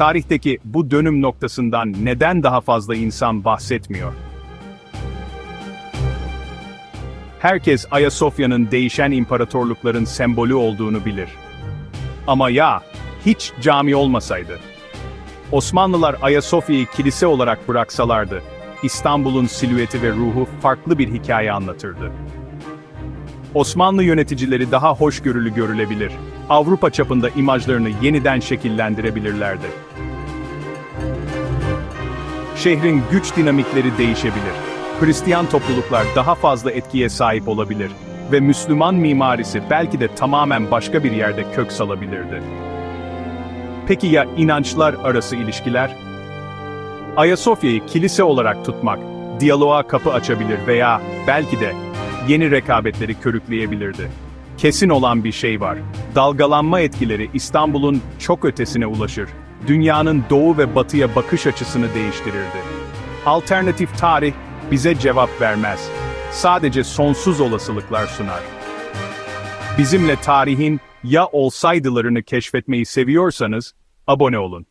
tarihteki bu dönüm noktasından neden daha fazla insan bahsetmiyor? Herkes Ayasofya'nın değişen imparatorlukların sembolü olduğunu bilir. Ama ya, hiç cami olmasaydı? Osmanlılar Ayasofya'yı kilise olarak bıraksalardı, İstanbul'un silüeti ve ruhu farklı bir hikaye anlatırdı. Osmanlı yöneticileri daha hoşgörülü görülebilir, Avrupa çapında imajlarını yeniden şekillendirebilirlerdi. Şehrin güç dinamikleri değişebilir. Hristiyan topluluklar daha fazla etkiye sahip olabilir ve Müslüman mimarisi belki de tamamen başka bir yerde kök salabilirdi. Peki ya inançlar arası ilişkiler? Ayasofya'yı kilise olarak tutmak, diyaloğa kapı açabilir veya belki de yeni rekabetleri körükleyebilirdi. Kesin olan bir şey var. Dalgalanma etkileri İstanbul'un çok ötesine ulaşır. Dünyanın doğu ve batıya bakış açısını değiştirirdi. Alternatif tarih bize cevap vermez. Sadece sonsuz olasılıklar sunar. Bizimle tarihin ya olsaydılarını keşfetmeyi seviyorsanız abone olun.